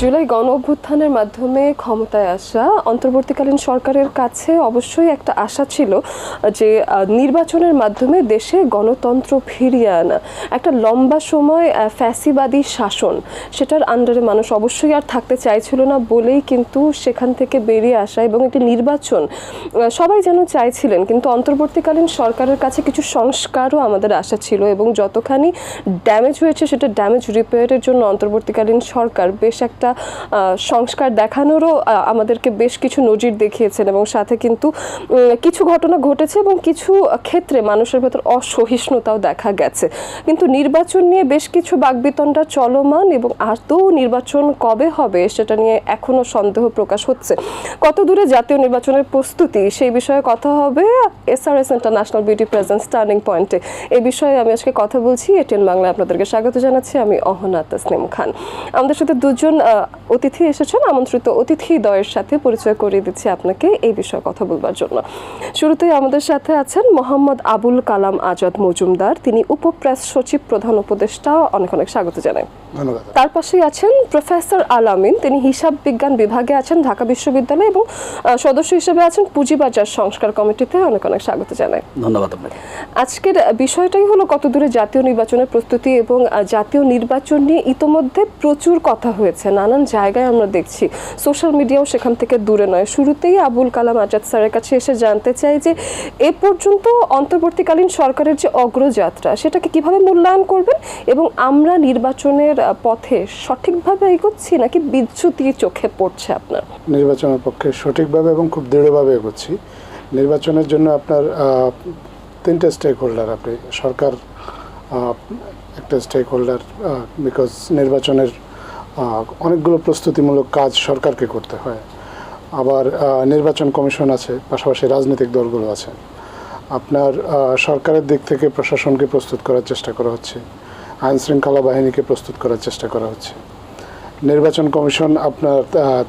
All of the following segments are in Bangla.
জুলাই গণ অভ্যুত্থানের মাধ্যমে ক্ষমতায় আসা অন্তর্বর্তীকালীন সরকারের কাছে অবশ্যই একটা আশা ছিল যে নির্বাচনের মাধ্যমে দেশে গণতন্ত্র ফিরিয়ে আনা। একটা লম্বা সময় ফ্যাসিবাদী শাসন, সেটার আন্ডারে মানুষ অবশ্যই আর থাকতে চাইছিল না বলেই কিন্তু সেখান থেকে বেরিয়ে আসা এবং একটি নির্বাচন সবাই যেন চাইছিলেন। কিন্তু অন্তর্বর্তীকালীন সরকারের কাছে কিছু সংস্কারও আমাদের আশা ছিল এবং যতখানি ড্যামেজ হয়েছে, সেটা ড্যামেজ রিপেয়ারের জন্য অন্তর্বর্তীকালীন সরকার বেশ একটা আহ, সংস্কার দেখানোরও আমাদেরকে বেশ কিছু নজির দেখিয়েছেন এবং সাথে কিন্তু কিছু ঘটনা ঘটেছে এবং কিছু ক্ষেত্রে মানুষের ভেতর অসহিষ্ণুতাও দেখা গেছে। কিন্তু নির্বাচন নিয়ে বেশ কিছু বাকবিতণ্ডা চলমান এবং আদৌ নির্বাচন কবে হবে সেটা নিয়ে এখনও সন্দেহ প্রকাশ হচ্ছে। কত দূরে জাতীয় নির্বাচনের প্রস্তুতি? সেই বিষয়ে কথা হবে SRS international beauty presence turning পয়েন্টে। এই বিষয়ে আমি আজকে কথা বলছি। এটিএন বাংলায় আপনাদেরকে স্বাগত জানাচ্ছি। আমি অহনা তাসনিম খান। আমাদের সাথে দুজন অতিথি এসেছেন, আমন্ত্রিত অতিথি দয়ের সাথে পরিচয় করিয়ে দিচ্ছি আপনাকে এই বিষয়ে কথা বলবার জন্য। শুরুতেই আমাদের সাথে আছেন মোহাম্মদ আবুল কালাম আজাদ মজুমদার। তিনি উপপ্রেস সচিব, প্রধান উপদেষ্টা। অনেক অনেক স্বাগত জানাই। ধন্যবাদ। তার পাশেই আছেন প্রফেসর আলামিন। তিনি হিসাব বিজ্ঞান বিভাগে আছেন ঢাকা বিশ্ববিদ্যালয় এবং সদস্য হিসেবে আছেন পুঁজিবাজার সংস্কার কমিটিতে। অনেক অনেক স্বাগত জানাই। ধন্যবাদ আজকের বিষয়টাই হলো কত দূরে জাতীয় নির্বাচনের প্রস্তুতি এবং জাতীয় নির্বাচন নিয়ে ইতোমধ্যে প্রচুর কথা হয়েছে। নানান জায়গায় আমরা দেখছি। সোশ্যাল মিডিয়াও সেখান থেকে দূরে নয়। শুরুতেই আবুল কালাম আজাদ স্যারের কাছে এসে জানতে চাই যে এ পর্যন্ত অন্তর্বর্তীকালীন সরকারের যে অগ্রযাত্রা সেটাকে কীভাবে মূল্যায়ন করবেন এবং আমরা নির্বাচনের পথে সঠিকভাবে এগোচ্ছি নাকি বিচ্যুতি চোখে পড়ছে আপনার? নির্বাচনের পক্ষে সঠিকভাবে এবং খুব দৃঢ়ভাবে এগোচ্ছি। নির্বাচনের জন্য আপনার তিনটে স্টেক হোল্ডার আপনি, সরকার একটা স্টেক হোল্ডার বিকজ নির্বাচনের অনেকগুলো প্রস্তুতিমূলক কাজ সরকারকে করতে হয়। আবার নির্বাচন কমিশন আছে, পাশাপাশি রাজনৈতিক দলগুলো আছে। আপনার সরকারের দিক থেকে প্রশাসনকে প্রস্তুত করার চেষ্টা করা হচ্ছে। আইন শৃঙ্খলা বাহিনীকে প্রস্তুত করার চেষ্টা করা হচ্ছে। নির্বাচন কমিশন আপনার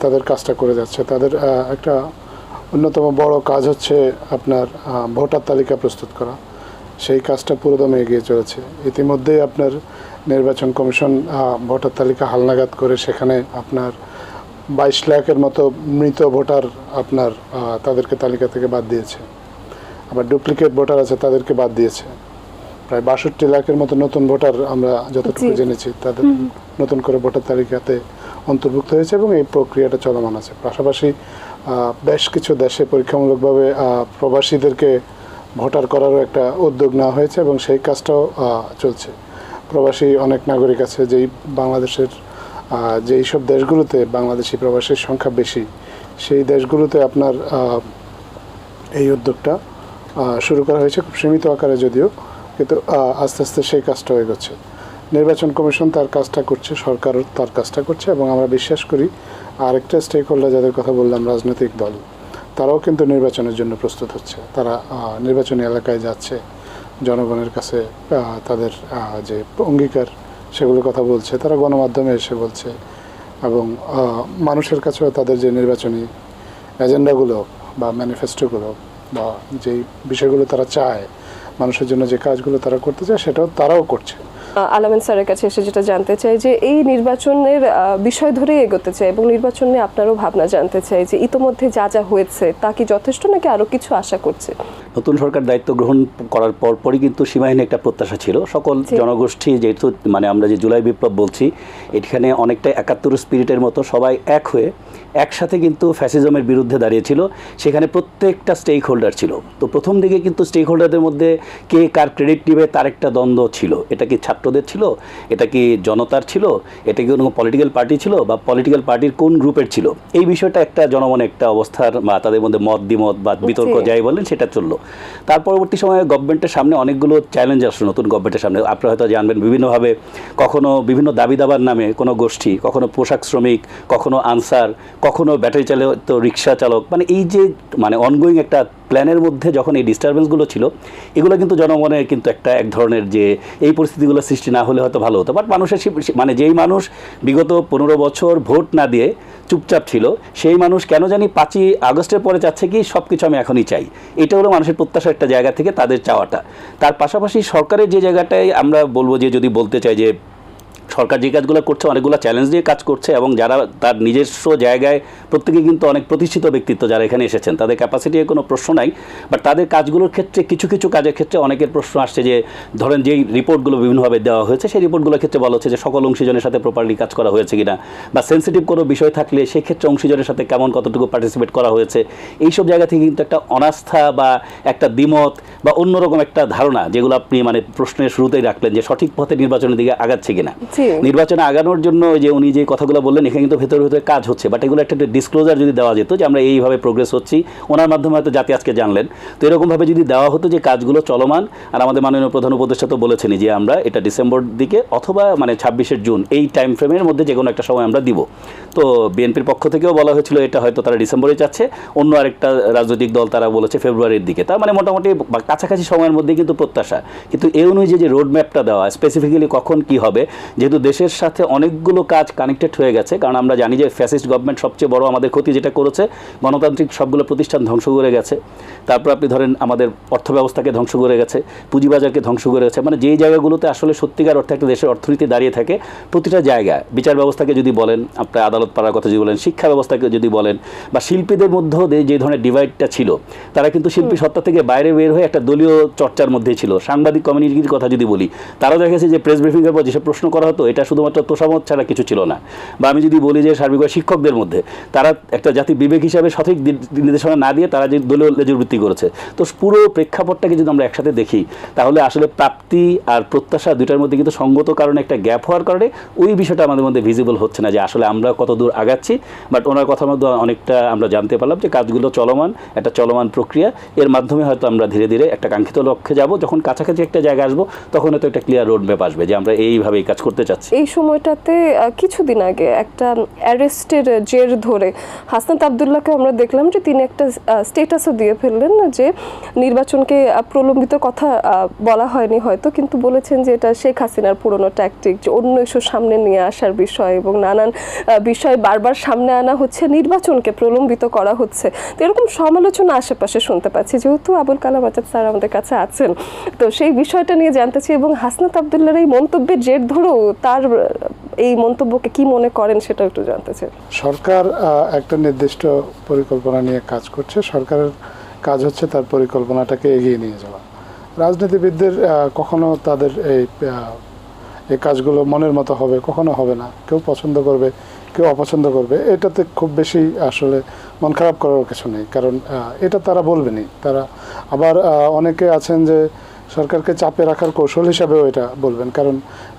তাদের কাজটা করে যাচ্ছে। তাদের একটা অন্যতম বড় কাজ হচ্ছে আপনার ভোটার তালিকা প্রস্তুত করা। সেই কাজটা পুরোদমে এগিয়ে চলেছে। ইতিমধ্যেই আপনার নির্বাচন কমিশন ভোটার তালিকা হালনাগাদ করে সেখানে আপনার বাইশ লাখের মতো মৃত ভোটার আপনার তাদেরকে তালিকা থেকে বাদ দিয়েছে। আবার ডুপ্লিকেট ভোটার আছে, তাদেরকে বাদ দিয়েছে। প্রায় বাষট্টি লাখের মতো নতুন ভোটার আমরা যতটুকু জেনেছি তাদের নতুন করে ভোটার তালিকাতে অন্তর্ভুক্ত হয়েছে এবং এই প্রক্রিয়াটা চলমান আছে। পাশাপাশি বেশ কিছু দেশে পরীক্ষামূলকভাবে প্রবাসীদেরকে ভোটার করারও একটা উদ্যোগ নেওয়া হয়েছে এবং সেই কাজটাও চলছে। প্রবাসী অনেক নাগরিক আছে যেই বাংলাদেশের যেই সব দেশগুলোতে বাংলাদেশি প্রবাসীর সংখ্যা বেশি সেই দেশগুলোতে আপনার এই উদ্যোগটা শুরু করা হয়েছে খুব সীমিত আকারে যদিও। কিন্তু আস্তে আস্তে সেই কাজটা এগোচ্ছে নির্বাচন কমিশন তার কাজটা করছে সরকারও তার কাজটা করছে এবং আমরা বিশ্বাস করি আরেকটা স্টেক হোল্ডার যাদের কথা বললাম, রাজনৈতিক দল, তারাও কিন্তু নির্বাচনের জন্য প্রস্তুত হচ্ছে। তারা নির্বাচনী এলাকায় যাচ্ছে, জনগণের কাছে তাদের যে অঙ্গীকার সেগুলোর কথা বলছে, তারা গণমাধ্যমে এসে বলছে এবং মানুষের কাছেও তাদের যে নির্বাচনী এজেন্ডাগুলো বা ম্যানিফেস্টোগুলো বা যেই বিষয়গুলো তারা চায় মানুষের জন্য যে কাজগুলো তারা করতে চায় সেটাও তারাও করছে। আলামিন স্যারের কাছে এসে যেটা জানতে চাই যে এই নির্বাচনের বিষয় ধরেই এগোতে চাই এবং নির্বাচন নিয়ে আপনারও ভাবনা জানতে চাই যে ইতোমধ্যে যা যা হয়েছে তা কি যথেষ্ট নাকি আরও কিছু আশা করছে? নতুন সরকার দায়িত্ব গ্রহণ করার পরপরই কিন্তু সীমাহীন একটা প্রত্যাশা ছিল। সকল জনগোষ্ঠী যেহেতু মানে আমরা যে জুলাই বিপ্লব বলছি এখানে অনেকটা একাত্তর স্পিরিটের মতো সবাই এক হয়ে একসাথে কিন্তু ফ্যাসিজমের বিরুদ্ধে দাঁড়িয়েছিল। সেখানে প্রত্যেকটা স্টেক হোল্ডার ছিল। তো প্রথম দিকে কিন্তু স্টেক হোল্ডারদের মধ্যে কে কার ক্রেডিট নেবে তার একটা দ্বন্দ্ব ছিল। এটা কি ছাত্রদের ছিল? এটা কি জনতার ছিল? এটা কি কোনো পলিটিক্যাল পার্টি ছিল? বা পলিটিক্যাল পার্টির কোন গ্রুপের ছিল? এই বিষয়টা একটা জনমনে একটা অবস্থার বা তাদের মধ্যে মত দ্বিমত বা বিতর্ক যাই বলেন সেটা চলল। তার পরবর্তী সময়ে গভর্নমেন্টের সামনে অনেকগুলো চ্যালেঞ্জ আসলো নতুন গভর্নমেন্টের সামনে। আপনারা হয়তো জানবেন বিভিন্নভাবে কখনো বিভিন্ন দাবি দাবার নামে কোনো গোষ্ঠী কখনো পোশাক শ্রমিক কখনো আনসার কখনো ব্যাটারি চালিত রিক্সা চালক মানে এই যে মানে অনগোয়িং একটা প্ল্যানের মধ্যে যখন এই ডিস্টারবেন্সগুলো ছিল, এগুলো কিন্তু জনমনে কিন্তু একটা এক ধরনের যে, এই পরিস্থিতিগুলো সৃষ্টি না হলে হয়তো ভালো হতো। বাট মানুষের মানে যেই মানুষ বিগত পনেরো বছর ভোট না দিয়ে চুপচাপ ছিল, সেই মানুষ কেন জানি পাঁচই আগস্টের পরে চাচ্ছে কি সব কিছু আমি এখনই চাই। এটা হলো মানুষের প্রত্যাশার একটা জায়গা থেকে তাদের চাওয়াটা। তার পাশাপাশি সরকারের যে জায়গাটায় আমরা বলব যে, যদি বলতে চাই যে সরকার যে কাজগুলো করছে, অনেকগুলো চ্যালেঞ্জ দিয়ে কাজ করছে এবং যারা তার নিজস্ব জায়গায় প্রত্যেকে কিন্তু অনেক প্রতিষ্ঠিত ব্যক্তিত্ব যারা এখানে এসেছেন তাদের ক্যাপাসিটি কোনো প্রশ্ন নাই বাট তাদের কাজগুলোর ক্ষেত্রে, কিছু কিছু কাজের ক্ষেত্রে অনেকের প্রশ্ন আসছে যে, ধরেন যেই রিপোর্টগুলো বিভিন্নভাবে দেওয়া হয়েছে, সেই রিপোর্টগুলোর ক্ষেত্রে বলা হচ্ছে যে, সকল অংশীজনের সাথে প্রপারলি কাজ করা হয়েছে কিনা বা সেন্সিটিভ কোনো বিষয় থাকলে সেই ক্ষেত্রে অংশীজনের সাথে কেমন, কতটুকু পার্টিসিপেট করা হয়েছে, এইসব জায়গা থেকে কিন্তু একটা অনাস্থা বা একটা দ্বিমত বা অন্যরকম একটা ধারণা যেগুলো আপনি মানে প্রশ্নের শুরুতেই রাখলেন যে সঠিক পথে নির্বাচনের দিকে আগাচ্ছে কিনা। নির্বাচনে আগানোর জন্য যে উনি যে কথাগুলো বললেন, এখানে কিন্তু ভেতরে ভেতরে কাজ হচ্ছে। বাট এগুলো একটা ডিসক্লোজার যদি দেওয়া যেত যে আমরা এইভাবে প্রোগ্রেস হচ্ছি, ওনার মাধ্যমে হয়তো জাতি আজকে জানলেন। তো এরকমভাবে যদি দেওয়া হতো যে কাজগুলো চলমান, আর আমাদের মাননীয় প্রধান উপদেষ্টা তো বলেছেনই যে আমরা এটা ডিসেম্বর দিকে অথবা মানে ছাব্বিশের জুন এই টাইম ফ্রেমের মধ্যে যে কোনো একটা সময় আমরা দিব। তো বিএনপির পক্ষ থেকেও বলা হয়েছিল এটা হয়তো তারা ডিসেম্বরে চাচ্ছে। অন্য আরেকটা রাজনৈতিক দল তারা বলেছে ফেব্রুয়ারির দিকে। তার মানে মোটামুটি কাছাকাছি সময়ের মধ্যে কিন্তু প্রত্যাশা। কিন্তু এই অনুযায়ী যে রোড ম্যাপটা দেওয়া স্পেসিফিক্যালি কখন কি হবে, যেহেতু দেশের সাথে অনেকগুলো কাজ কানেক্টেড হয়ে গেছে কারণ আমরা জানি যে ফ্যাসিস্ট গভর্নমেন্ট সবচেয়ে বড় আমাদের ক্ষতি যেটা করেছে গণতান্ত্রিক সবগুলো প্রতিষ্ঠান ধ্বংস করে গেছে। তারপর আপনি ধরেন আমাদের অর্থ ব্যবস্থাকে ধ্বংস করে গেছে পুঁজিবাজারকে ধ্বংস করে গেছে মানে যেই জায়গাগুলোতে আসলে সত্যিকার অর্থে একটা দেশের অর্থনীতি দাঁড়িয়ে থাকে প্রতিটা জায়গায় বিচার ব্যবস্থাকে যদি বলেন আপনার আদালত পাড়ার কথা যদি বলেন শিক্ষা ব্যবস্থাকে যদি বলেন বা শিল্পীদের মধ্যেও যে- ধরনের ডিভাইডটা ছিল তারা কিন্তু শিল্পী সত্তা থেকে বাইরে বের হয়ে একটা দলীয় চর্চার মধ্যেই ছিল। সাংবাদিক কমিউনিটির কথা যদি বলি তারাও দেখা গেছে যে প্রেস ব্রিফিংয়ের পর যেসব প্রশ্ন করা হতো এটা শুধুমাত্র তোষামত ছাড়া কিছু ছিল না। বা আমি যদি বলি যে সার্বিকভাবে শিক্ষকদের মধ্যে, তারা একটা জাতি বিবেক হিসাবে সঠিক নির্দেশনা না দিয়ে তারা যে দলীয় লেজুরবৃত্তি করেছে, তো পুরো প্রেক্ষাপটটাকে যদি আমরা একসাথে দেখি, তাহলে আসলে প্রাপ্তি আর প্রত্যাশা দুইটার মধ্যে কিন্তু সঙ্গত কারণে একটা গ্যাপ হওয়ার কারণে ওই বিষয়টা আমাদের মধ্যে ভিজিবল হচ্ছে না যে আসলে আমরা কত দূর আগাচ্ছি। বাট ওনার কথার মধ্যে অনেকটা আমরা জানতে পারলাম যে কাজগুলো চলমান, একটা চলমান প্রক্রিয়া। এর মাধ্যমে হয়তো আমরা ধীরে ধীরে একটা কাঙ্ক্ষিত লক্ষ্যে যাব। যখন কাছাকাছি একটা জায়গায় আসব, তখন হয়তো একটা ক্লিয়ার রোড ম্যাপ আসবে যে আমরা এইভাবেই কাজ করতে চাচ্ছি এই সময়টাতে কিছুদিন আগে একটা অ্যারেস্টের জের ধরে হাসনাত আবদুল্লাহকে আমরা দেখলাম যে তিনি একটা স্টেটাসও দিয়ে ফেললেন যে নির্বাচনকে প্রলম্বিত কথা বলা হয়নি হয়তো, কিন্তু বলেছেন যে এটা শেখ হাসিনার পুরনো ট্যাকটিক যে অন্য ইস্যু সামনে নিয়ে আসার বিষয় এবং নানান বিষয় বারবার সামনে আনা হচ্ছে, নির্বাচনকে প্রলম্বিত করা হচ্ছে। তো এরকম সমালোচনা আশেপাশে শুনতে পাচ্ছি, যেহেতু আবুল কালাম আজাদ স্যার আমাদের কাছে আছেন, তো সেই বিষয়টা নিয়ে জানতে চাই এবং হাসনাত আবদুল্লার এই মন্তব্যের জের ধরেও তার এই মন্তব্যকে কি মনে করেন সেটা একটু জানতে চাই। সরকার একটা নির্দিষ্ট পরিকল্পনা নিয়ে কাজ করছে। সরকারের কাজ হচ্ছে তার পরিকল্পনাটাকে এগিয়ে নিয়ে যাওয়া। রাজনীতিবিদদের কখনো তাদের এই এই কাজগুলো মনের মতো হবে, কখনো হবে না। কেউ পছন্দ করবে, কেউ অপছন্দ করবে। এটাতে খুব বেশি আসলে মন খারাপ করার কিছু নেই। কারণ এটা তারা বলবেনই। তারা আবার অনেকে আছেন যে সরকারকে চাপে রাখার কৌশল হিসাবেও এটা বলবেন, কারণ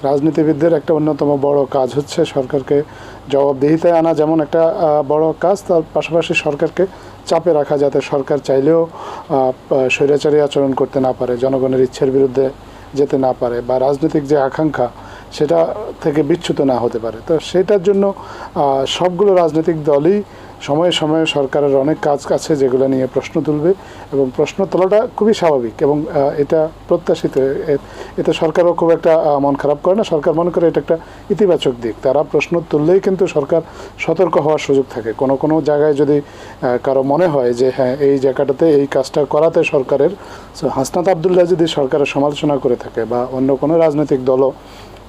রাজনীতিবিদদের একটা অন্যতম বড় কাজ হচ্ছে সরকারকে জবাবদিহিতায় আনা যেমন একটা বড় কাজ, তার পাশাপাশি সরকারকে চাপে রাখা যাতে সরকার চাইলেও স্বৈরাচারী আচরণ করতে না পারে, জনগণের ইচ্ছের বিরুদ্ধে যেতে না পারে বা রাজনৈতিক যে আকাঙ্ক্ষা সেটা থেকে বিচ্যুত না হতে পারে। তো সেটার জন্য সবগুলো রাজনৈতিক দলই সময়ে সময়ে সরকারের অনেক কাজ আছে যেগুলো নিয়ে প্রশ্ন তুলবে এবং প্রশ্ন তোলাটা খুবই স্বাভাবিক এবং এটা প্রত্যাশিত। এতে সরকারও খুব একটা মন খারাপ করে না। সরকার মনে করে এটা একটা ইতিবাচক দিক। তারা প্রশ্ন তুললেই কিন্তু সরকার সতর্ক হওয়ার সুযোগ থাকে। কোনো কোনো জায়গায় যদি কারও মনে হয় যে হ্যাঁ এই জায়গাটাতে এই কাজটা করাতে সরকারের, হাসনাত আবদুল্লাহ যদি সরকারের সমালোচনা করে থাকে বা অন্য কোনো রাজনৈতিক দলও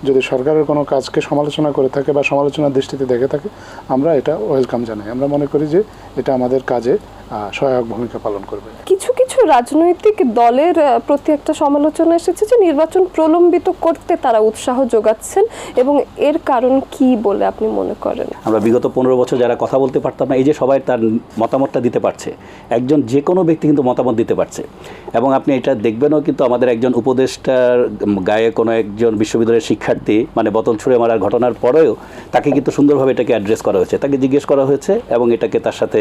যদি সরকারের কোনো কাজকে সমালোচনা করে থাকে বা সমালোচনার দৃষ্টিতে দেখে থাকে, আমরা এটা ওয়েলকাম জানাই। আমরা মনে করি যে এটা আমাদের কাজে সহায়ক ভূমিকা পালন করবে। কিছু রাজনৈতিক দলের প্রতি একটা সমালোচনা এসেছে যে নির্বাচন প্রলম্বিত করতে তারা উৎসাহ যোগাচ্ছেন এবং এর কারণ কি বলে আপনি মনে করেন? আমরা বিগত পনেরো বছর যারা কথা বলতে পারতাম না, এই যে সবাই তার মতামতটা দিতে পারছে। একজন যে কোনো ব্যক্তি কিন্তু মতামত দিতে পারছে। এবং আপনি এটা দেখবেনও কিন্তু আমাদের একজন উপদেষ্টার গায়ে কোনো একজন বিশ্ববিদ্যালয়ের শিক্ষার্থী মানে বোতল ছুঁড়ে মারার ঘটনার পরেও তাকে কিন্তু সুন্দরভাবে এটাকে অ্যাড্রেস করা হয়েছে। তাকে জিজ্ঞেস করা হয়েছে এবং এটাকে তার সাথে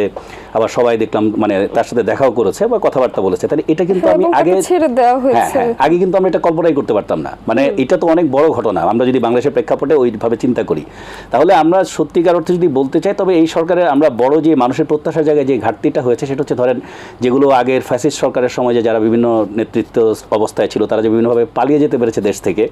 আবার সবাই দেখলাম মানে তার সাথে দেখাও করেছে বা কথাবার্তা বলেছে। তাহলে এটা কিন্তু হ্যাঁ, আমি আগে ছেড়ে দেওয়া হ্যাঁ হয়েছে। হ্যাঁ আগে কিন্তু আমরা এটা কল্পনাই করতে পারতাম না। মানে এটা তো অনেক বড় ঘটনা। আমরা যদি বাংলাদেশের প্রেক্ষাপটে ওইভাবে চিন্তা করি। তাহলে আমরা সত্যিকার অর্থে যদি বলতে চাই তবে এই সরকারের আমরা বড় যে মানুষের প্রত্যাশার জায়গায় যে ঘাটতিটা হয়েছে সেটা হচ্ছে ধরেন যেগুলো আগের ফ্যাসিস্ট সরকারের সময় যে যারা বিভিন্ন নেতৃত্ব অবস্থায় ছিল তারা যে বিভিন্নভাবে পালিয়ে যেতে পেরেছে দেশ থেকে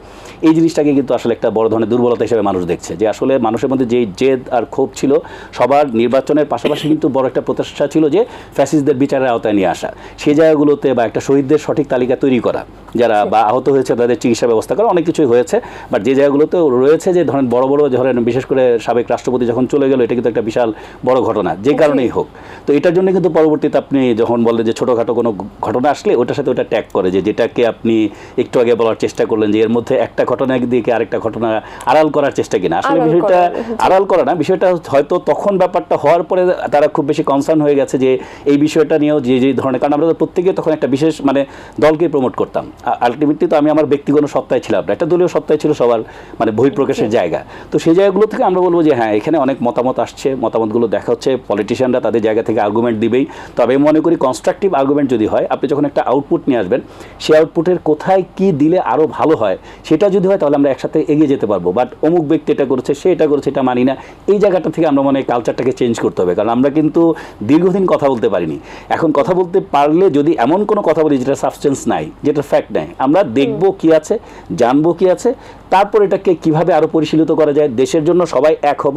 এই জিনিসটাকে কিন্তু আসলে একটা বড় ধরনের দুর্বলতা হিসেবে মানুষ দেখছে। যে আসলে মানুষের মধ্যে যেই জেদ আর ক্ষোভ ছিল সবার নির্বাচনের পাশাপাশি কিন্তু বড় একটা প্রত্যাশা ছিল যে ফ্যাসিস্টদের বিচারের আওতায় নিয়ে আসা। সেই জায়গা জায়গাগুলোতে বা একটা শহীদদের সঠিক তালিকা তৈরি করা যারা বা আহত হয়েছে তাদের চিকিৎসা ব্যবস্থা করা অনেক কিছুই হয়েছে। বাট যে জায়গাগুলোতে রয়েছে যে ধরেন বড় বড় ধরেন বিশেষ করে সাবেক রাষ্ট্রপতি যখন চলে গেল এটা কিন্তু একটা বিশাল বড় ঘটনা যে কারণেই হোক। তো এটার জন্য কিন্তু পরবর্তীতে আপনি যখন বললেন যে ছোটোখাটো কোনো ঘটনা আসলে ওটার সাথে ওটা ট্যাগ করে যে যেটাকে আপনি একটু আগে বলার চেষ্টা করলেন যে এর মধ্যে একটা ঘটনা দিকে আরেকটা ঘটনা আড়াল করার চেষ্টা কিনা। আসলে বিষয়টা আড়াল করা না বিষয়টা হয়তো তখন ব্যাপারটা হওয়ার পরে তারা খুব বেশি কনসার্ন হয়ে গেছে যে এই বিষয়টা নিয়েও যে যে ধরনের কারণ আমরা তো প্রত্যেকে তখন একটা বিশেষ মানে দলকে প্রমোট করতাম। আলটিমেটলি তো আমি আমার ব্যক্তিগত সত্তায় ছিলাম না একটা দলীয় সত্তায় ছিল সবার মানে বহিঃপ্রকাশের জায়গা। তো সেই জায়গাগুলো থেকে আমরা বলব যে হ্যাঁ এখানে অনেক মতামত আসছে মতামতগুলো দেখা হচ্ছে পলিটিশিয়ানরা তাদের জায়গা থেকে আর্গুমেন্ট দিবেই। তবে আমি মনে করি কনস্ট্রাকটিভ আর্গুমেন্ট যদি হয় আপনি যখন একটা আউটপুট নিয়ে আসবেন সেই আউটপুটের কোথায় কি দিলে আরও ভালো হয় সেটা যদি হয় তাহলে আমরা একসাথে এগিয়ে যেতে পারব। বাট অমুক ব্যক্তি এটা করেছে সে এটা করেছে এটা মানি না এই জায়গাটা থেকে আমরা মনে হয় কালচারটাকে চেঞ্জ করতে হবে। কারণ আমরা কিন্তু দীর্ঘদিন কথা বলতে পারিনি। এখন কথা বলতে পারলে যদি এমন কোনো কথা বলি যেটা সাবস্টেন্স নাই, যেটা ফ্যাক্ট নাই, আমরা দেখব কি আছে, জানব কি আছে তারপর এটাকে কীভাবে আরও পরিশীলিত করা যায়? দেশের জন্য সবাই এক হব।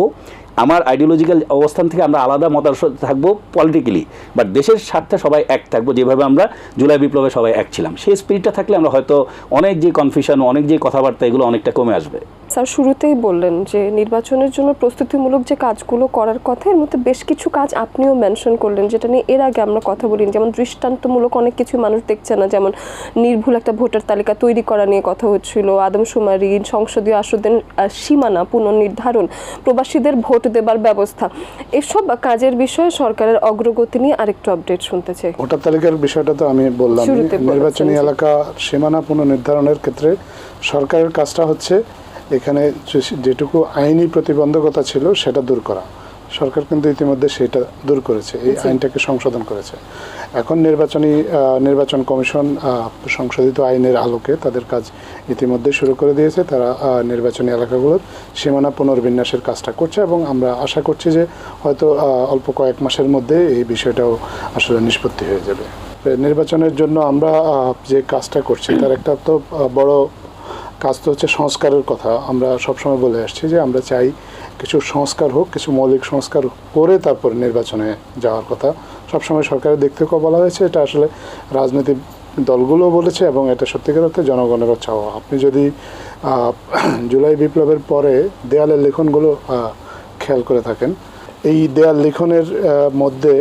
আমার আইডিওলজিক্যাল অবস্থান থেকে আমরা আলাদা মতাদর্শ থাকব পলিটিক্যালি বাট দেশের স্বার্থে সবাই এক থাকব, যেভাবে আমরা জুলাই বিপ্লবে সবাই এক ছিলাম। সেই স্পিরিটটা থাকলে আমরা হয়তো অনেক যে কনফিউশন অনেক যে কথাবার্তা, এগুলো অনেকটা কমে আসবে। স্যার, শুরুতেই বললেন যে নির্বাচনের জন্য প্রস্তুতিমূলক যে কাজগুলো করার কথা, এর মধ্যে বেশ কিছু কাজ আপনিও মেনশন করলেন, যেটা নিয়ে এর আগে আমরা কথা বলিনি। যেমন দৃষ্টান্তমূলক অনেক কিছু মানুষ দেখছে না, যেমন নির্ভুল একটা ভোটার তালিকা তৈরি করা নিয়ে কথা হচ্ছিল, আদমশুমারি সংসদীয় আসনের সীমানা পুনর্নির্ধারণ প্রবাসীদের ভোট দেবার ব্যবস্থা। এসব কাজের বিষয়ে সরকারের অগ্রগতি নিয়ে আরেকটু আপডেট শুনতে চাই ভোটার তালিকার বিষয়টা তো আমি বললাম। নির্বাচনী। এলাকা সীমানা পুনর্নির্ধারণের ক্ষেত্রে সরকারের কাজটা হচ্ছে এখানে যেটুকু আইনি প্রতিবন্ধকতা ছিল সেটা দূর করা। সরকার কিন্তু ইতিমধ্যে সেটা দূর করেছে এই আইনটাকে সংশোধন করেছে। এখন নির্বাচনী নির্বাচন কমিশন সংশোধিত আইনের আলোকে তাদের কাজ ইতিমধ্যে শুরু করে দিয়েছে। তারা নির্বাচনী এলাকাগুলোর সীমানা পুনর্বিন্যাসের কাজটা করছে এবং আমরা আশা করছি যে হয়তো অল্প কয়েক মাসের মধ্যে এই বিষয়টাও আসলে নিষ্পত্তি হয়ে যাবে। নির্বাচনের জন্য আমরা যে কাজটা করছি তার একটা তো বড় কাজ তো হচ্ছে সংস্কারের কথা। আমরা সবসময় বলে আসছি যে আমরা চাই কিছু সংস্কার হোক, কিছু মৌলিক সংস্কার করে তারপর নির্বাচনে যাওয়ার কথা। সবসময় সরকারের দিক থেকেও বলা হয়েছে, এটা আসলে রাজনৈতিক দলগুলোও বলেছে এবং এটা সত্যিকার অর্থে জনগণেরও চাওয়া। আপনি যদি জুলাই বিপ্লবের পরে দেয়ালের লিখনগুলো খেয়াল করে থাকেন, এই দেয়াল লিখনের মধ্যে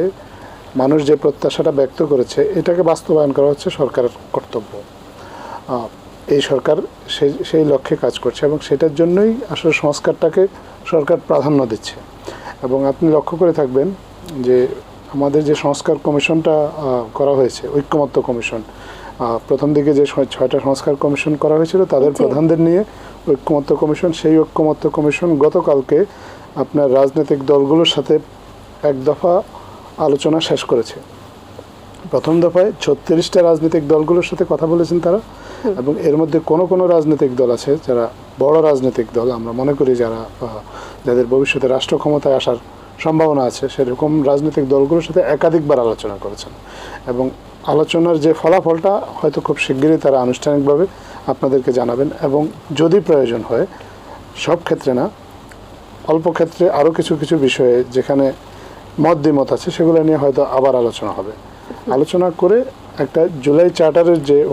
মানুষ যে প্রত্যাশাটা ব্যক্ত করেছে, এটাকে বাস্তবায়ন করা হচ্ছে সরকারের কর্তব্য। এই সরকার সেই সেই লক্ষ্যে কাজ করছে এবং সেটার জন্যই আসলে সংস্কারটাকে সরকার প্রাধান্য দিচ্ছে। এবং আপনি লক্ষ্য করে থাকবেন যে আমাদের যে সংস্কার কমিশনটা করা হয়েছে ঐক্যমত্য কমিশন প্রথম দিকে যে ছয়- ছয়টা সংস্কার কমিশন করা হয়েছিল তাদের প্রধানদের নিয়ে ঐক্যমত্য কমিশন সেই ঐক্যমত্য কমিশন গতকালকে আপনার রাজনৈতিক দলগুলোর সাথে এক দফা আলোচনা শেষ করেছে। প্রথম দফায় ছত্রিশটা রাজনৈতিক দলগুলোর সাথে কথা বলেছেন তারা। এবং এর মধ্যে কোনো কোনো রাজনৈতিক দল আছে যারা বড় রাজনৈতিক দল আমরা মনে করি যারা যাদের ভবিষ্যতে রাষ্ট্র ক্ষমতায় আসার সম্ভাবনা আছে সেরকম রাজনৈতিক দলগুলোর সাথে একাধিকবার আলোচনা করেছেন। এবং আলোচনার যে ফলাফলটা হয়তো খুব শিগগিরই তারা আনুষ্ঠানিকভাবে আপনাদেরকে জানাবেন এবং যদি প্রয়োজন হয় সব ক্ষেত্রে না অল্প ক্ষেত্রে আরও কিছু কিছু বিষয়ে যেখানে মত দ্বিমত আছে সেগুলো নিয়ে হয়তো আবার আলোচনা হবে। আলোচনা করে একটা জুলাই চার্টারের যে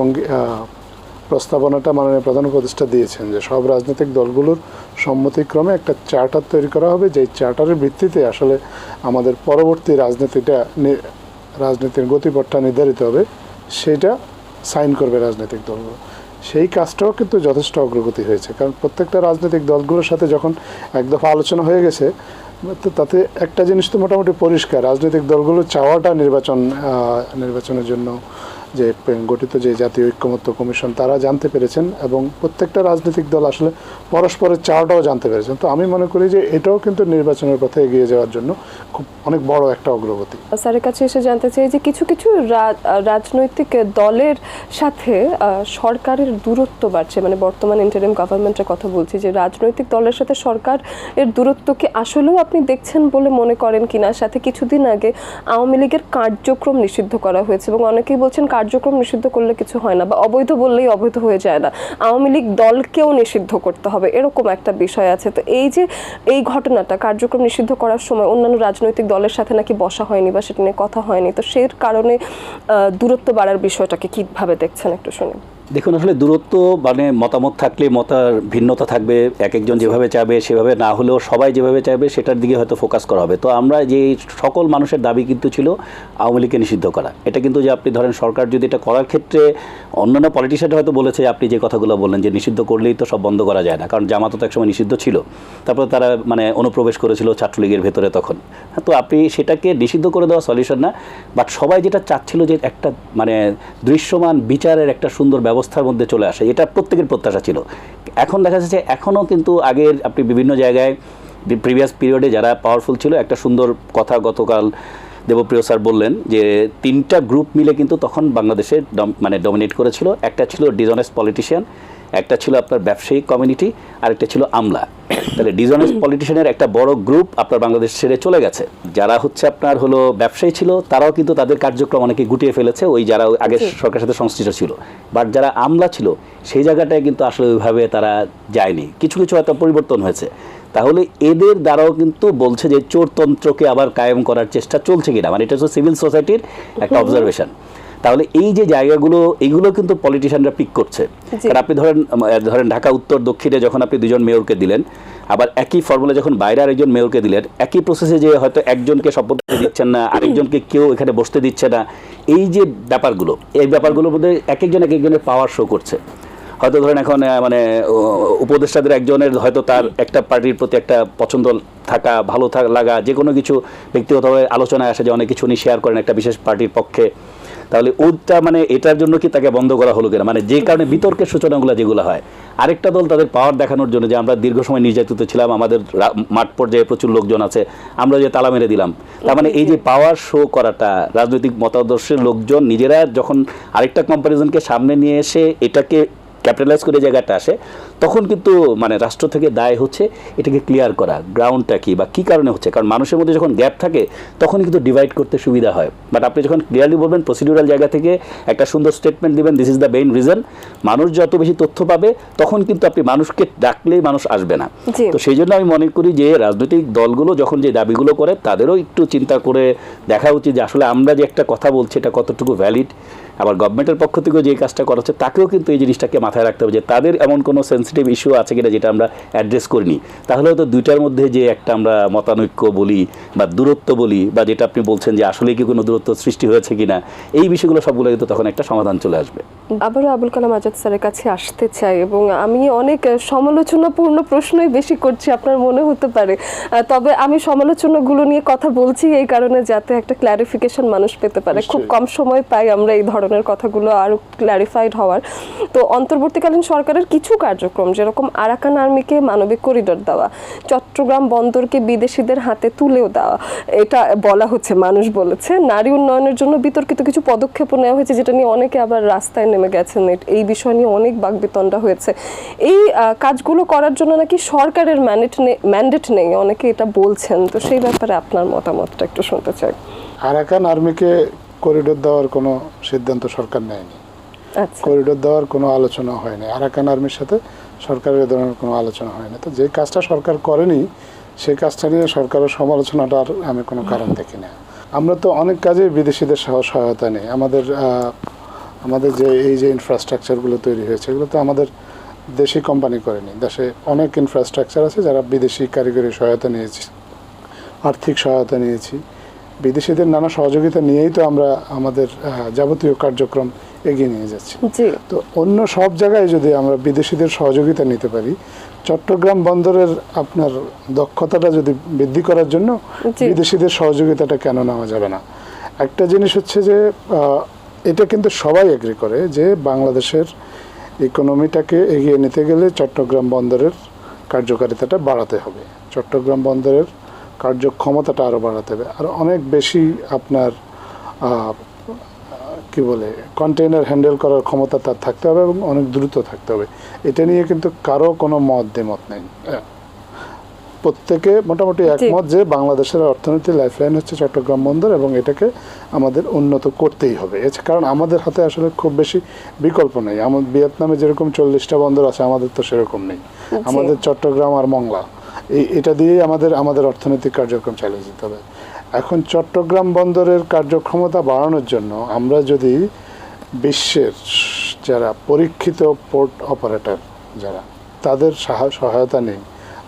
প্রস্তাবনাটা মাননীয় প্রধান উপদেষ্টা দিয়েছেন যে সব রাজনৈতিক দলগুলোর সম্মতিক্রমে একটা চার্টার তৈরি করা হবে। যেই চার্টারের ভিত্তিতে আসলে আমাদের পরবর্তী রাজনীতিটা রাজনীতির গতিপথটা নির্ধারিত হবে, সেটা সাইন করবে রাজনৈতিক দলগুলো। সেই কাজটাও কিন্তু যথেষ্ট অগ্রগতি হয়েছে। কারণ প্রত্যেকটা রাজনৈতিক দলগুলোর সাথে যখন এক দফা আলোচনা হয়ে গেছে, তো তাতে একটা জিনিস তো মোটামুটি পরিষ্কার। রাজনৈতিক দলগুলো চাওয়াটা নির্বাচন নির্বাচনের জন্য যে গঠিত যে জাতীয় ঐক্যমত্য কমিশন, তারা জানতে পেরেছেন এবং প্রত্যেকটা রাজনৈতিক দল আসলে পরস্পরের চাওয়াটাও জানতে পেরেছেন। তো আমি মনে করি যে এটাও কিন্তু নির্বাচনের পথে এগিয়ে যাওয়ার জন্য খুব অনেক বড় একটা অগ্রগতি। স্যারের কাছে এসে জানতে চাই যে কিছু কিছু রাজনৈতিক দলের সাথে সরকারের দূরত্ব বাড়ছে। মানে বর্তমান ইন্টারিম গভর্নমেন্টের কথা বলছি যে রাজনৈতিক দলের সাথে সরকার এর দূরত্ব কি আসলেও আপনি দেখছেন বলে মনে করেন কিনা? সাথে কিছুদিন আগে আওয়ামী লীগের কার্যক্রম নিষিদ্ধ করা হয়েছে এবং অনেকেই বলছেন কার্যক্রম নিষিদ্ধ করলে কিছু হয় না বা অবৈধ বললেই অবৈধ হয়ে যায় না। আওয়ামী লীগ দলকেও নিষিদ্ধ করতে হবে, এরকম একটা বিষয় আছে। তো এই যে এই ঘটনাটা, কার্যক্রম নিষিদ্ধ করার সময় অন্যান্য রাজনৈতিক দলের সাথে নাকি বসা হয়নি বা সেটা নিয়ে কথা হয়নি, তো সেই কারণে দূরত্ব বাড়ার বিষয়টাকে কীভাবে দেখছেন একটু শুনি দেখুন আসলে দূরত্ব মানে মতামত থাকলে মতার ভিন্নতা থাকবে এক একজন যেভাবে চাইবে সেভাবে না হলেও সবাই যেভাবে চাইবে সেটার দিকে হয়তো ফোকাস করা হবে। তো আমরা যে সকল মানুষের দাবি কিন্তু ছিল আওয়ামী লীগকে নিষিদ্ধ করা। এটা কিন্তু যে আপনি ধরেন সরকার যদি এটা করার ক্ষেত্রে অন্যান্য পলিটিশিয়ান হয়তো বলেছে আপনি যে কথাগুলো বললেন যে নিষিদ্ধ করলেই তো সব বন্ধ করা যায় না কারণ জামাত তো একসময় নিষিদ্ধ ছিল। তারপরে তারা মানে অনুপ্রবেশ করেছিল ছাত্রলীগের ভেতরে তখন। হ্যাঁ, তো আপনি সেটাকে নিষিদ্ধ করে দেওয়া সলিউশন না বাট সবাই যেটা চাচ্ছিল যে একটা মানে দৃশ্যমান বিচারের একটা সুন্দর ব্যবস্থার মধ্যে চলে আসে, এটা প্রত্যেকের প্রত্যাশা ছিল। এখন দেখা যাচ্ছে এখনও কিন্তু আগের আপনি বিভিন্ন জায়গায় প্রিভিয়াস পিরিয়ডে যারা পাওয়ারফুল ছিল, একটা সুন্দর কথা গতকাল দেবপ্রিয় স্যার বললেন যে তিনটা গ্রুপ মিলে কিন্তু তখন বাংলাদেশে মানে ডমিনেট করেছিল। একটা ছিল ডিজনেস্ট পলিটিশিয়ান একটা ছিল আপনার ব্যবসায়িক কমিউনিটি আর একটা ছিল আমলা। তাহলে ডিজনেস্ট পলিটিশিয়ানের একটা বড় গ্রুপ আপনার বাংলাদেশ ছেড়ে চলে গেছে। যারা হচ্ছে আপনার হলো ব্যবসায়ী ছিল তারাও কিন্তু তাদের কার্যক্রম অনেকে গুটিয়ে ফেলেছে ওই যারা আগে সরকারের সাথে সংশ্লিষ্ট ছিল। বাট যারা আমলা ছিল সেই জায়গাটায় কিন্তু আসলে ওইভাবে তারা যায়নি। কিছু কিছু হয়তো পরিবর্তন হয়েছে। তাহলে এদের দ্বারাও কিন্তু বলছে যে চোরতন্ত্রকে আবার কায়েম করার চেষ্টা চলছে কিনা। মানে এটা হচ্ছে সিভিল সোসাইটির একটা অবজারভেশন তাহলে এই যে জায়গাগুলো এইগুলো কিন্তু পলিটিশিয়ানরা পিক করছে। কারণ আপনি ধরেন ধরেন ঢাকা উত্তর দক্ষিণে যখন আপনি দুজন মেয়রকে দিলেন আবার একই ফর্মুলা যখন বাইরে আরেকজন মেয়রকে দিলেন একই প্রসেসে যে হয়তো একজনকে শপথ দিচ্ছেন না আরেকজনকে কেউ এখানে বসতে দিচ্ছে না এই যে ব্যাপারগুলো এই ব্যাপারগুলোর মধ্যে এক একজন এক একজনের পাওয়ার শো করছে। হয়তো ধরেন এখন মানে উপদেষ্টাদের একজনের হয়তো তার একটা পার্টির প্রতি একটা পছন্দ থাকা ভালো থাকা লাগা যে কোনো কিছু ব্যক্তিগতভাবে আলোচনায় আসে যে অনেক কিছু উনি শেয়ার করেন একটা বিশেষ পার্টির পক্ষে। তাহলে ওইটা মানে এটার জন্য কি তাকে বন্ধ করা হলো কিনা? মানে যে কারণে বিতর্কের সূচনাগুলো যেগুলো হয়। আরেকটা দল তাদের পাওয়ার দেখানোর জন্য যে আমরা দীর্ঘ সময় নির্যাতিত ছিলাম, আমাদের মাঠ পর্যায়ে প্রচুর লোকজন আছে, আমরা যে তালা মেরে দিলাম। তার মানে এই যে পাওয়ার শো করাটা, রাজনৈতিক মতাদর্শের লোকজন নিজেরা যখন আরেকটা কম্পারিজনকে সামনে নিয়ে এসে এটাকে ক্যাপিটালাইজ করে জায়গাটা আসে তখন কিন্তু মানে রাষ্ট্র থেকে দায় হচ্ছে এটাকে ক্লিয়ার করা গ্রাউন্ডটা কি বা কী কারণে হচ্ছে? কারণ মানুষের মধ্যে যখন গ্যাপ থাকে তখন কিন্তু ডিভাইড করতে সুবিধা হয়। বাট আপনি যখন ক্লিয়ারলি বলবেন প্রসিডিউরাল জায়গা থেকে একটা সুন্দর স্টেটমেন্ট দিবেন this is the main reason মানুষ যত বেশি তথ্য পাবে তখন কিন্তু আপনি মানুষকে ডাকলেই মানুষ আসবে না। তো সেই জন্য আমি মনে করি যে রাজনৈতিক দলগুলো যখন যে দাবিগুলো করে তাদেরও একটু চিন্তা করে দেখা উচিত যে আসলে আমরা যে একটা কথা বলছি এটা কতটুকু ভ্যালিড আবার গভর্নমেন্টের পক্ষ থেকেও যে কাজটা করা হচ্ছে তাকেও কিন্তু এই জিনিসটাকে মাথায় রাখতে হবে যে তাদের এমন কোনো সেন্সিটিভ ইস্যু আছে কিনা যেটা আমরা অ্যাড্রেস করিনি। তাহলে হয়তো দুইটার মধ্যে যে একটা আমরা মতানৈক্য বলি বা দূরত্ব বলি বা যেটা আপনি বলছেন যে আসলে কি কোনো দূরত্ব সৃষ্টি হয়েছে কিনা এই বিষয়গুলো সবগুলো কিন্তু তখন একটা সমাধান চলে আসবে। আবারও আবুল কালাম আজাদ স্যারের কাছে আসতে চাই এবং আমি অনেক সমালোচনাপূর্ণ প্রশ্নই বেশি করছি আপনার মনে হতে পারে। তবে আমি সমালোচনাগুলো নিয়ে কথা বলছি এই কারণে যাতে একটা ক্ল্যারিফিকেশন মানুষ পেতে পারে। খুব কম সময় পাই আমরা এই ধরনের কথাগুলো আরও ক্ল্যারিফাইড হওয়ার। তো অন্তর্বর্তীকালীন সরকারের কিছু কার্যক্রম, যেরকম আরাকান আর্মিকে মানবিক করিডোর দেওয়া, চট্টগ্রাম বন্দরকে বিদেশিদের হাতে তুলেও দেওয়া, এটা বলা হচ্ছে, মানুষ বলেছে। নারী উন্নয়নের জন্য বিতর্কিত কিছু পদক্ষেপ নেওয়া হয়েছে, যেটা নিয়ে অনেকে আবার রাস্তায় নেমে গেছেন। এই বিষয় নিয়ে অনেক বাকবিতণ্ডা হয়েছে। এই কাজগুলো করার জন্য নাকি সরকারের ম্যান্ডেট নেই ম্যান্ডেট নেই, অনেকে এটা বলছেন। তো সেই ব্যাপারে আপনার মতামতটা একটু শুনতে চাই। আরাকান আর্মিকে করিডোর দেওয়ার কোনো সিদ্ধান্ত সরকার নেয়নি। আচ্ছা। করিডোর দেওয়ার কোনো আলোচনা হয়নি। আরাকান আর্মির সাথে সরকারের ধরনের কোনো আলোচনা হয়নি। তো যে কাজটা সরকার করেনি সেই কাজটা নিয়ে সরকারের সমালোচনাটার আমি কোনো কারণ দেখি না আমরা তো অনেক কাজে বিদেশিদের সহ সহায়তা নেই। আমাদের আমাদের যে এই যে ইনফ্রাস্ট্রাকচারগুলো তৈরি হয়েছে এগুলো তো আমাদের দেশি কোম্পানি করেনি। দেশে অনেক ইনফ্রাস্ট্রাকচার আছে যারা বিদেশি কারিগরি সহায়তা নিয়েছে আর্থিক সহায়তা নিয়েছি। বিদেশিদের নানা সহযোগিতা নিয়েই তো আমরা আমাদের যাবতীয় কার্যক্রম এগিয়ে নিয়ে যাচ্ছি। তো অন্য সব জায়গায় যদি আমরা বিদেশিদের সহযোগিতা নিতে পারি চট্টগ্রাম বন্দরের আপনার দক্ষতাটা যদি বৃদ্ধি করার জন্য বিদেশিদের সহযোগিতাটা কেন নেওয়া যাবে না? একটা জিনিস হচ্ছে যে এটা কিন্তু সবাই এগ্রি করে যে বাংলাদেশের ইকোনমিটাকে এগিয়ে নিতে গেলে চট্টগ্রাম বন্দরের কার্যকারিতাটা বাড়াতে হবে। চট্টগ্রাম বন্দরের কার্যক্ষমতাটা আরও বাড়াতে হবে। আর অনেক বেশি আপনার কি বলে কন্টেইনার হ্যান্ডেল করার ক্ষমতা তার থাকতে হবে এবং অনেক দ্রুত থাকতে হবে। এটা নিয়ে কিন্তু কারও কোনো মত দ্বিমত নেই। হ্যাঁ। প্রত্যেকে মোটামুটি একমত যে বাংলাদেশের অর্থনীতি লাইফলাইন হচ্ছে চট্টগ্রাম বন্দর এবং এটাকে আমাদের উন্নত করতেই হবে। এছাড়া কারণ আমাদের হাতে আসলে খুব বেশি বিকল্প নেই। আমাদের ভিয়েতনামে যেরকম চল্লিশটা বন্দর আছে আমাদের তো সেরকম নেই। আমাদের চট্টগ্রাম আর মংলা। এই, এটা দিয়েই আমাদের আমাদের অর্থনৈতিক কার্যক্রম চালিয়ে যেতে হবে। এখন চট্টগ্রাম বন্দরের কার্যক্ষমতা বাড়ানোর জন্য আমরা যদি বিশ্বের যারা পরীক্ষিত পোর্ট অপারেটর যারা, তাদের সাহা- সহায়তা নেই।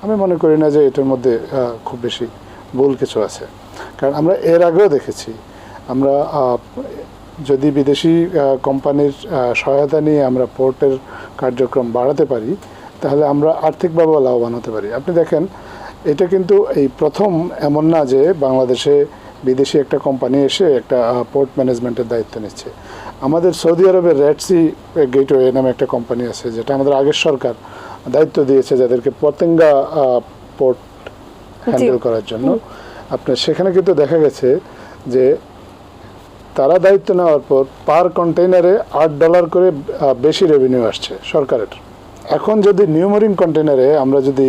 আমি মনে করি না যে এটার মধ্যে খুব বেশি ভুল কিছু আছে। কারণ আমরা এর আগেও দেখেছি, আমরা যদি বিদেশি কোম্পানির সহায়তা নিয়ে আমরা পোর্টের কার্যক্রম বাড়াতে পারি তাহলে আমরা আর্থিকভাবে লাভবান হতে পারি। আপনি দেখেন এটা কিন্তু এই প্রথম এমন না যে বাংলাদেশে বিদেশি একটা কোম্পানি এসে একটা পোর্ট ম্যানেজমেন্টের দায়িত্ব নিচ্ছে। আমাদের সৌদি আরবের রেডসি গেটওয়ে নামে একটা কোম্পানি আছে যেটা আমাদের আগের সরকার দায়িত্ব দিয়েছে যাদেরকে পতেঙ্গা পোর্ট হ্যান্ডেল করার জন্য। আপনার সেখানে কিন্তু দেখা গেছে যে তারা দায়িত্ব নেওয়ার পর পার কন্টেইনারে আট ডলার করে বেশি রেভিনিউ আসছে সরকারের। এখন যদি নিউমারিং কন্টেনারে আমরা যদি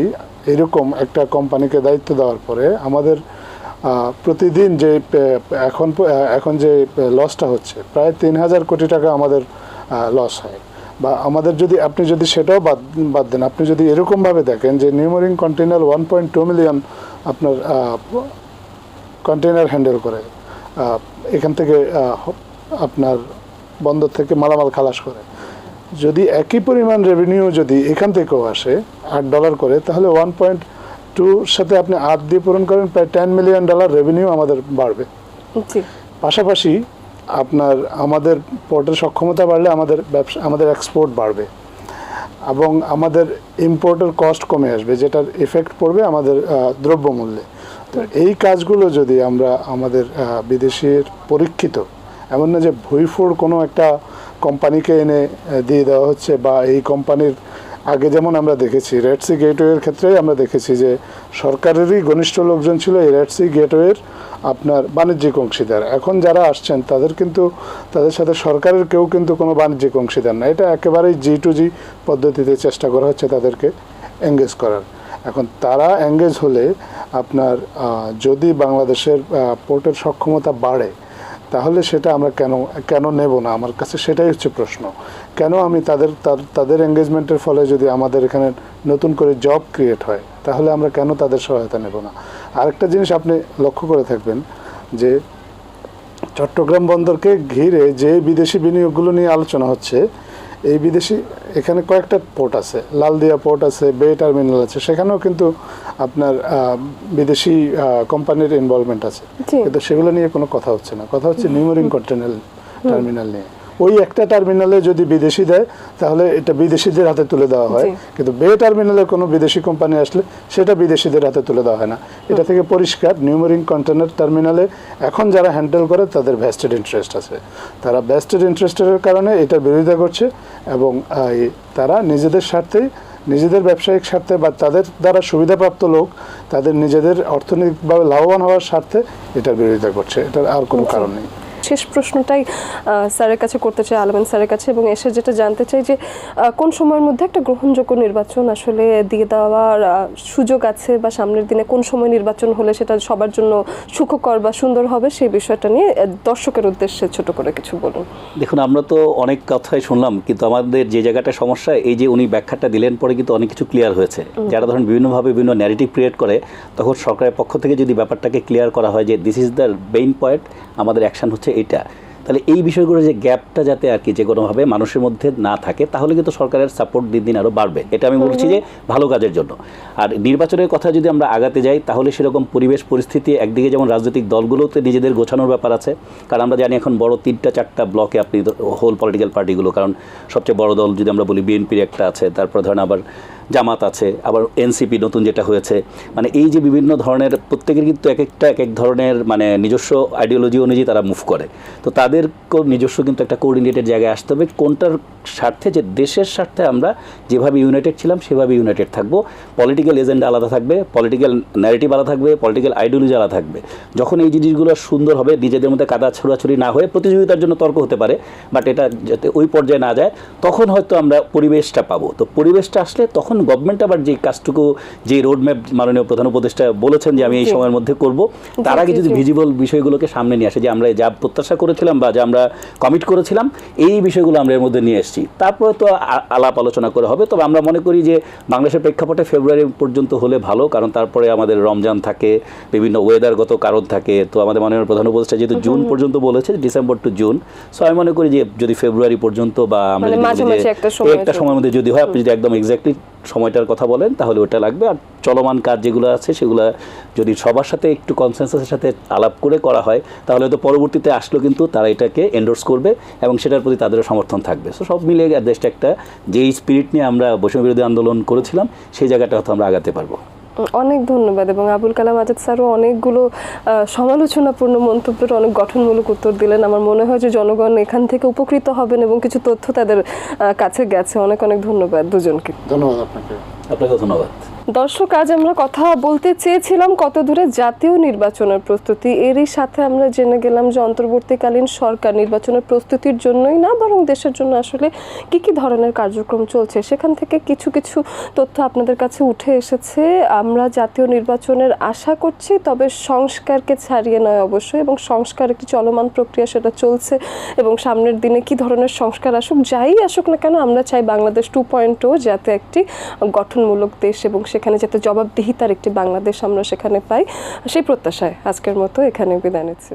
এরকম একটা কোম্পানিকে দায়িত্ব দেওয়ার পরে আমাদের প্রতিদিন যে এখন এখন যে লসটা হচ্ছে, প্রায় তিন হাজার কোটি টাকা আমাদের লস হয়। বা আমাদের যদি, আপনি যদি সেটাও বাদ বাদ দেন, আপনি যদি এরকমভাবে দেখেন যে numbering container one point two million আপনার কন্টেনার হ্যান্ডেল করে এখান থেকে আপনার বন্দর থেকে মালামাল খালাস করে যদি একই পরিমাণ রেভিনিউ যদি এখান থেকেও আসে আট ডলার করে তাহলে ওয়ান পয়েন্ট টুর সাথে আপনি আট দিয়ে পূরণ করেন প্রায় টেন মিলিয়ন ডলার রেভিনিউ আমাদের বাড়বে। পাশাপাশি আপনার আমাদের পোর্টের সক্ষমতা বাড়লে আমাদের ব্যবসা আমাদের এক্সপোর্ট বাড়বে। এবং আমাদের ইম্পোর্টের কস্ট কমে আসবে যেটার এফেক্ট পড়বে আমাদের দ্রব্যমূল্যে। তো এই কাজগুলো যদি আমরা আমাদের বিদেশের পরীক্ষিত এমন না যে ভুইফোড় কোনো একটা কোম্পানিকে এনে দিয়ে দেওয়া হচ্ছে বা এই কোম্পানির আগে যেমন আমরা দেখেছি রেডসি গেটওয়ের ক্ষেত্রেই আমরা দেখেছি যে সরকারেরই ঘনিষ্ঠ লোকজন ছিল এই রেডসি গেটওয়ের আপনার বাণিজ্যিক অংশীদার। এখন যারা আসছেন, তাদের কিন্তু, তাদের সাথে সরকারের কেউ কিন্তু কোনো বাণিজ্যিক অংশীদার না। এটা একেবারেই জি টু জি পদ্ধতিতে চেষ্টা করা হচ্ছে তাদেরকে এঙ্গেজ করার। এখন তারা এঙ্গেজ হলে আপনার যদি বাংলাদেশের পোর্টের সক্ষমতা বাড়ে তাহলে সেটা আমরা কেন কেন নেব না? আমার কাছে সেটাই হচ্ছে প্রশ্ন। কেন আমি তাদের তাদের এঙ্গেজমেন্টের ফলে যদি আমাদের এখানে নতুন করে জব ক্রিয়েট হয়, তাহলে আমরা কেন তাদের সহায়তা নেব না? আরেকটা জিনিস আপনি লক্ষ্য করে থাকবেন যে চট্টগ্রাম বন্দরকে ঘিরে যে বিদেশি বিনিয়োগগুলো নিয়ে আলোচনা হচ্ছে এই বিদেশি এখানে কয়েকটা পোর্ট আছে। লালদিয়া পোর্ট আছে বে টার্মিনাল আছে। সেখানেও কিন্তু আপনার আহ, বিদেশি কোম্পানির ইনভলভমেন্ট আছে। কিন্তু সেগুলো নিয়ে কোনো কথা হচ্ছে না। কথা হচ্ছে নিউমারিং কন্টেনাল টার্মিনাল নিয়ে। ওই একটা টার্মিনালে যদি বিদেশি দেয় তাহলে এটা বিদেশিদের হাতে তুলে দেওয়া হয়। কিন্তু বে টার্মিনালে কোনো বিদেশি কোম্পানি আসলে সেটা বিদেশিদের হাতে তুলে দেওয়া হয় না। এটা থেকে পরিষ্কার নিউমারিং কন্টেনার টার্মিনালে এখন যারা হ্যান্ডেল করে তাদের ভেস্টেড ইন্টারেস্ট আছে। তারা ভেস্টেড ইন্টারেস্টের কারণে এটার বিরোধিতা করছে এবং তারা নিজেদের স্বার্থেই নিজেদের ব্যবসায়িক স্বার্থে বা তাদের দ্বারা সুবিধাপ্রাপ্ত লোক তাদের নিজেদের অর্থনৈতিকভাবে লাভবান হওয়ার স্বার্থে এটার বিরোধিতা করছে। এটার আর কোনো কারণ নেই। শেষ প্রশ্নটাই স্যারের কাছে করতে চাই আলমেন স্যারের কাছে এবং এসে যেটা জানতে চাই যে কোন সময়ের মধ্যে একটা গ্রহণযোগ্য নির্বাচন আসলে দিয়ে দেওয়ার সুযোগ আছে বা সামনের দিনে কোন সময় নির্বাচন হলে সেটা সবার জন্য সুখকর বা সুন্দর হবে সেই বিষয়টা নিয়ে দর্শকের উদ্দেশ্যে ছোট করে কিছু বলুন। দেখুন আমরা তো অনেক কথাই শুনলাম কিন্তু আমাদের যে জায়গাটা সমস্যা এই যে উনি ব্যাখ্যাটা দিলেন পরে কিন্তু অনেক কিছু ক্লিয়ার হয়েছে। যারা ধরুন বিভিন্নভাবে বিভিন্ন ন্যারেটিভ ক্রিয়েট করে তখন সরকারের পক্ষ থেকে যদি ব্যাপারটাকে ক্লিয়ার করা হয় যে this is the main point আমাদের অ্যাকশন হচ্ছে এইটা তাহলে এই বিষয়গুলো যে গ্যাপটা যাতে আর কি যে কোনোভাবে মানুষের মধ্যে না থাকে তাহলে কিন্তু সরকারের সাপোর্ট দিন দিন আরও বাড়বে। এটা আমি বলছি যে ভালো কাজের জন্য। আর নির্বাচনের কথা যদি আমরা আগাতে যাই তাহলে সেরকম পরিবেশ পরিস্থিতি একদিকে যেমন রাজনৈতিক দলগুলোতে নিজেদের গোছানোর ব্যাপার আছে কারণ আমরা জানি এখন বড় তিনটা চারটা ব্লকে আপনি হোল পলিটিক্যাল পার্টিগুলো কারণ সবচেয়ে বড় দল যদি আমরা বলি বিএনপির একটা আছে তারপর ধরেন আবার জামাত আছে, আবার এনসিপি নতুন যেটা হয়েছে। মানে এই যে বিভিন্ন ধরনের প্রত্যেকের কিন্তু এক একটা, এক এক ধরনের মানে নিজস্ব আইডিওলজি অনুযায়ী তারা মুভ করে। তো তাদের নিজস্ব কিন্তু একটা কোঅর্ডিনেটেড জায়গায় আসতে হবে। কোনটার স্বার্থে, যে দেশের স্বার্থে আমরা যেভাবে ইউনাইটেড ছিলাম সেভাবে ইউনাইটেড থাকব। পলিটিক্যাল এজেন্ডা আলাদা থাকবে পলিটিক্যাল ন্যারেটিভ আলাদা থাকবে পলিটিক্যাল আইডিওলজি আলাদা থাকবে। যখন এই জিনিসগুলো সুন্দর হবে, নিজেদের মধ্যে কাদা ছোড়াছুড়ি না হয়ে প্রতিযোগিতার জন্য তর্ক হতে পারে বাট এটা যাতে ওই পর্যায়ে না যায়, তখন হয়তো আমরা পরিবেশটা পাবো। তো পরিবেশটা আসলে তখন গভর্নমেন্ট আবার যে কাজটুকু যে রোডম্যাপ মাননীয় প্রধান উপদেষ্টা বলেছেন যে আমি এই সময়ের মধ্যে করব তার আগে যদি ভিজিবল বিষয়গুলোকে সামনে নিয়ে আসে যে আমরা যা প্রত্যাশা করেছিলাম বা যা আমরা কমিট করেছিলাম এই বিষয়গুলো আমরা এর মধ্যে নিয়ে এসেছি। তারপরে তো আলাপ আলোচনা করে হবে। তবে আমরা মনে করি যে বাংলাদেশের প্রেক্ষাপটে ফেব্রুয়ারি পর্যন্ত হলে ভালো কারণ তারপরে আমাদের রমজান থাকে বিভিন্ন ওয়েদারগত কারণ থাকে। তো আমাদের মাননীয় প্রধান উপদেষ্টা যেহেতু জুন পর্যন্ত বলেছে ডিসেম্বর টু জুন। সো আমি মনে করি যে যদি ফেব্রুয়ারি পর্যন্ত বা আমরা মানে একটা সময়ের মধ্যে যদি হয় আপনি যদি একদম এক্স্যাক্টলি সময়টার কথা বলেন, তাহলে ওটা লাগবে। আর চলমান কাজ যেগুলো আছে, সেগুলো যদি সবার সাথে একটু কনসেন্সাসের সাথে আলাপ করে করা হয়, তাহলে হয়তো পরবর্তীতে আসলেও কিন্তু তারা এটাকে এন্ডোর্স করবে এবং সেটার প্রতি তাদেরও সমর্থন থাকবে। সো সব মিলিয়ে দেশটা একটা, যেই স্পিরিট নিয়ে আমরা বৈষম্য বিরোধী আন্দোলন করেছিলাম, সেই জায়গাটা হয়তো আমরা আগাতে পারব। অনেক ধন্যবাদ এবং আবুল কালাম আজাদ স্যারও অনেকগুলো সমালোচনাপূর্ণ মন্তব্যের অনেক গঠনমূলক উত্তর দিলেন। আমার মনে হয় যে জনগণ এখান থেকে উপকৃত হবেন এবং কিছু তথ্য তাদের কাছে গেছে। অনেক অনেক ধন্যবাদ দুজনকে। ধন্যবাদ আপনাকে। আপনাকে ধন্যবাদ। দর্শক, আজ আমরা কথা বলতে চেয়েছিলাম কত দূরে জাতীয় নির্বাচনের প্রস্তুতি। এরই সাথে আমরা জেনে গেলাম যে অন্তর্বর্তীকালীন সরকার নির্বাচনের প্রস্তুতির জন্যই না, বরং দেশের জন্য আসলে কি কি ধরনের কার্যক্রম চলছে, সেখান থেকে কিছু কিছু তথ্য আপনাদের কাছে উঠে এসেছে। আমরা জাতীয় নির্বাচনের আশা করছি, তবে সংস্কারকে ছাড়িয়ে নয় অবশ্যই, এবং সংস্কার একটি চলমান প্রক্রিয়া সেটা চলছে, এবং সামনের দিনে কি ধরনের সংস্কার আসুক, যাই আসুক না কেন, আমরা চাই বাংলাদেশ টু পয়েন্ট যাতে একটি গঠনমূলক দেশ এবং সেখানে যাতে জবাবদিহিতার একটি বাংলাদেশ আমরা সেখানে পাই। সেই প্রত্যাশায় আজকের মতো এখানে বিদায় নিচ্ছি।